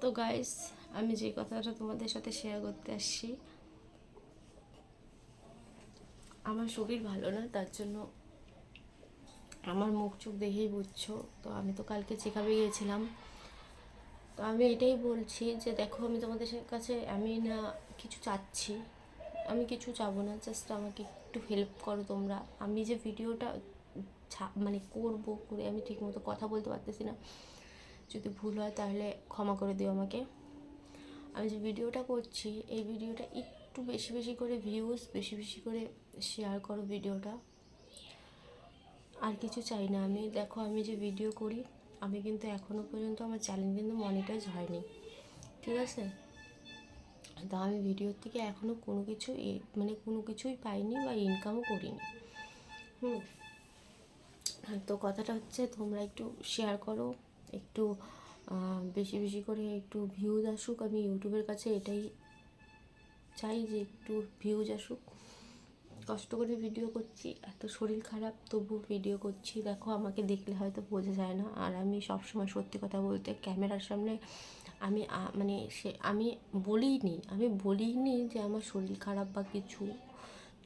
তো গাইস আমি যে কথাটা তোমাদের সাথে শেয়ার করতে আসছি, আমার শরীর ভালো না, তার জন্য আমার মুখ চোখ দেখেই বুঝছ, তো আমি তো কালকে চেকআপে গিয়েছিলাম। তো আমি এটাই বলছি যে দেখো, আমি তোমাদের কাছে, আমি না কিছু চাচ্ছি, আমি কিছু চাবো না জাস্ট আমাকে একটু হেল্প করো তোমরা। আমি যে ভিডিওটা মানে করব করে আমি ঠিকমতো কথা বলতে পারতেছি না। যদি ভুল হয় তাহলে ক্ষমা করে দিও আমাকে। আমি যে ভিডিওটা করছি, এই ভিডিওটা একটু বেশি বেশি করে ভিউজ বেশি বেশি করে শেয়ার করো ভিডিওটা। আর কিছু চাই না, আমি দেখো, আমি যে ভিডিও করি, আমি কিন্তু এখনও পর্যন্ত আমার চ্যানেল কিন্তু মনিটাইজ হয়নি। ঠিক আছে? তো আমি ভিডিওর থেকে এখনও কোনো কিছু মানে কোনো কিছুই পাইনি বা ইনকামও করিনি। হুম। তো কথাটা হচ্ছে তোমরা একটু শেয়ার করো। একটু বেশি বেশি করে একটু ভিউজ আসুক, আমি ইউটিউবের কাছে এটাই চাই যে একটু ভিউজ আসুক। কষ্ট করে ভিডিও করছি, এত শরীর খারাপ, তবু ভিডিও করছি। দেখো, আমাকে দেখলে হয়তো বোঝা যায় না। আর আমি সবসময় সত্যি কথা বলতে ক্যামেরার সামনে আমি মানে সে, আমি বলিনি আমি বলিনি যে আমার শরীর খারাপ বা কিছু,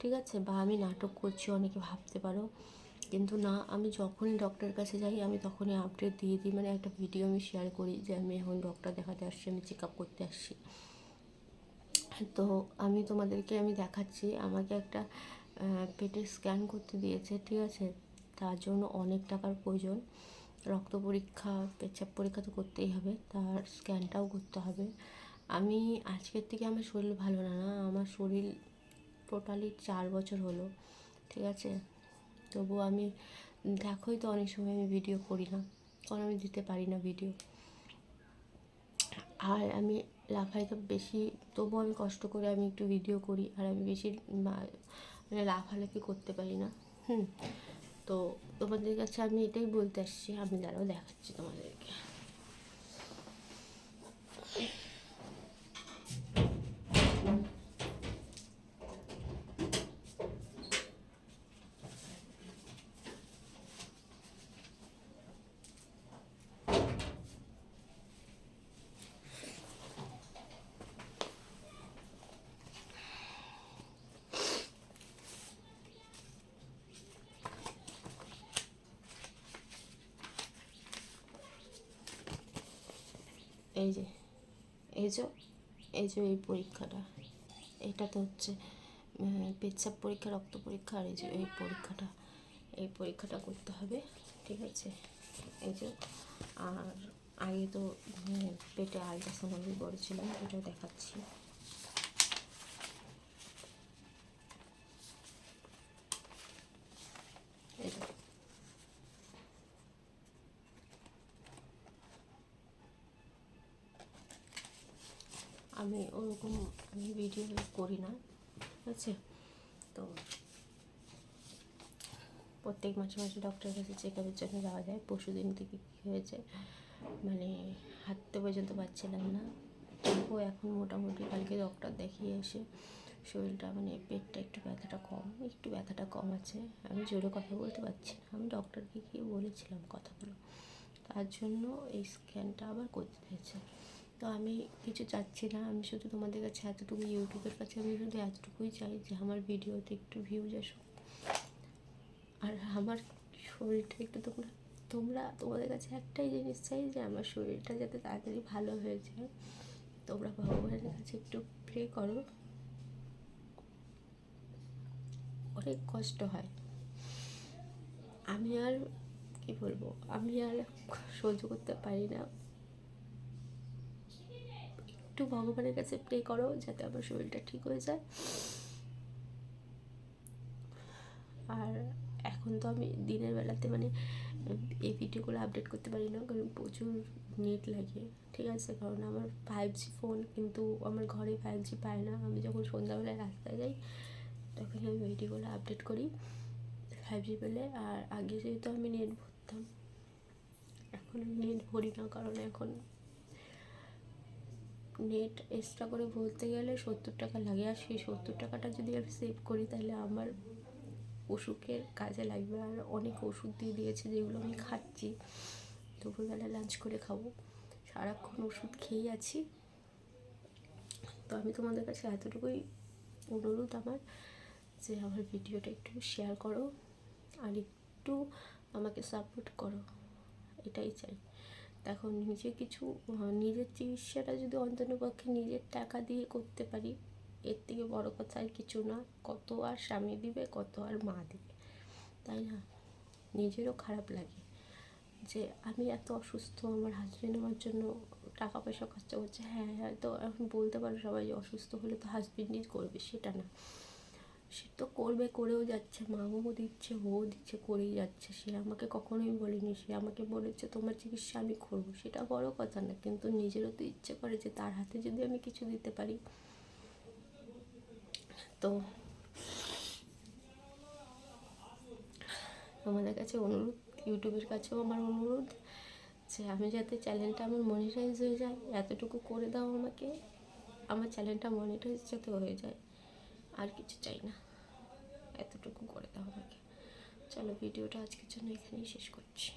ঠিক আছে? বা আমি নাটক করছি, অনেকে ভাবতে পারো। কিন্তু না, আমি যখনই ডক্টরের কাছে যাই, আমি তখনই আপডেট দিয়ে দিই। মানে একটা ভিডিও আমি শেয়ার করি যে, আমি এখন ডক্টর দেখাতে আসছি, আমি চেক আপ করতে আসছি। তো আমি তোমাদেরকে, আমি দেখাচ্ছি, আমাকে একটা পেটের স্ক্যান করতে দিয়েছে, ঠিক আছে? তার জন্য অনেক টাকার প্রয়োজন। রক্ত পরীক্ষা, পেচ্ছাপ পরীক্ষা তো করতেই হবে, তার স্ক্যানটাও করতে হবে। আমি, আজকের থেকে আমার শরীর ভালো না না, আমার শরীর টোটালি চার বছর হলো, ঠিক আছে? তবু আমি, দেখোই তো অনেক সময় আমি ভিডিও করি না। কারণ আমি দিতে পারি না ভিডিও আর আমি লাফাইতে বেশি, তবু আমি কষ্ট করে আমি একটু ভিডিও করি, আর আমি বেশি মানে লাফালাফি করতে পারি না। হুম, তো তোমাদের কাছে আমি এটাই বলতে আসছি, আমি দাঁড়াও দেখাচ্ছি তোমাদেরকে। এই যে এই যে এই যে এই পরীক্ষাটা। এটাতে হচ্ছে পেচ্ছাপ পরীক্ষা, রক্ত পরীক্ষা আর এই যে এই পরীক্ষাটা। এই পরীক্ষাটা করতে হবে, ঠিক আছে? এই যে, আর আগে তো পেটে আলট্রাসাউন্ড করেছিলাম, এটাও দেখাচ্ছি এই দেখো। আমি ওরকম ভিডিও করি না, ঠিক আছে? তো প্রত্যেক মাসে মাসে ডক্টরের কাছে চেক আপের জন্য যাওয়া যায়। পরশু দিন থেকে কী হয়েছে? মানে হাঁটতে পর্যন্ত পারছিলাম না। তবুও এখন মোটামুটি কালকে ডক্টর দেখিয়ে এসে শরীরটা মানে পেটটা একটু ব্যথাটা কম, একটু ব্যথাটা কম আছে। আমি জোরে কথা বলতে পারছি না। আমি ডক্টরকে গিয়ে বলেছিলাম কথাগুলো। তার জন্য এই স্ক্যানটা আবার করতে দিয়েছে তো আমি কিছু চাচ্ছি না, আমি শুধু তোমাদের কাছে এতটুকু ইউটিউবের কাছে আমি শুধু এতটুকুই চাই যে আমার ভিডিওতে একটু ভিউজ আসুক। আর আমার শরীরটা একটু তোমরা তোমরা, তোমাদের কাছে একটাই জিনিস চাই যে আমার শরীরটা যাতে তাড়াতাড়ি ভালো হয়ে যায়। তোমরা ভগবানের কাছে একটু প্রে করো। অনেক কষ্ট হয়। আমি আর কি বলব? আমি আর সহ্য করতে পারি না। একটু ভগবানের কাছে প্রে করো যাতে আমার শরীরটা ঠিক হয়ে যায়। আর এখন তো আমি দিনের বেলাতে মানে এই ভিডিওগুলো আপডেট করতে পারি না, কারণ প্রচুর নেট লাগে, ঠিক আছে? কারণ আমার ফাইভ জি ফোন কিন্তু আমার ঘরে ফাইভ জি পায় না। আমি যখন সন্ধ্যাবেলায় রাস্তায় যাই তখন আমি ভিডিওগুলো আপডেট করি ফাইভ জি পেলে। আর আগে যেহেতু আমি নেট ভরতাম, এখন নেট ভরি না, কারণ এখন নেট এক্সট্রা করে ভরতে গেলে সত্তর টাকা লাগে। আর সেই সত্তর টাকাটা যদি আমি সেভ করি, তাহলে আমার অসুখের কাজে লাগবে। আর অনেক ওষুধ দিয়ে দিয়েছে যেগুলো আমি খাচ্ছি। দুপুরবেলা লাঞ্চ করে খাব। সারাক্ষণ ওষুধ খেয়েই আছি। তো আমি তোমাদের কাছে এতটুকুই অনুরোধ আমার যে আমার ভিডিওটা একটু শেয়ার করো। আর একটু আমাকে সাপোর্ট করো। এটাই চাই। দেখো নিজে কিছু নিজের চিকিৎসাটা যদি অন্ততপক্ষে নিজের টাকা দিয়ে করতে পারি, এর থেকে বড় কথা আর কিছু না, কত আর স্বামী দিবে, কত আর মা দিবে। তাই না? নিজেরও খারাপ লাগে যে আমি এত অসুস্থ, আমার হাজবেন্ড আমার জন্য টাকা পয়সা খরচা করছে। হ্যাঁ হ্যাঁ তো এখন বলতে পারো সবাই অসুস্থ হলে তো হাজবেন্ডই করবে, সেটা না। সে তো করবে, করেও যাচ্ছে মাও দিচ্ছে ও দিচ্ছে, করেই যাচ্ছে। সে আমাকে কখনোই বলেনি, সে আমাকে বলেছে, তোমার চিকিৎসা আমি করব। সেটা বড় কথা না, কিন্তু নিজেরও তো ইচ্ছে করে যে তার হাতে যদি আমি কিছু দিতে পারি। তো আমাদের কাছে অনুরোধ, ইউটিউবের কাছেও আমার অনুরোধ যে আমি যাতে চ্যানেলটা আমার মনিটাইজ হয়ে যায়, এতটুকু করে দাও আমাকে। আমার চ্যানেলটা মনিটাইজ যাতে হয়ে যায়। আর কিছু চাই না। এতটুকু করে দাও আমাকে চলো, ভিডিওটা আজকের জন্য এখানেই শেষ করছি।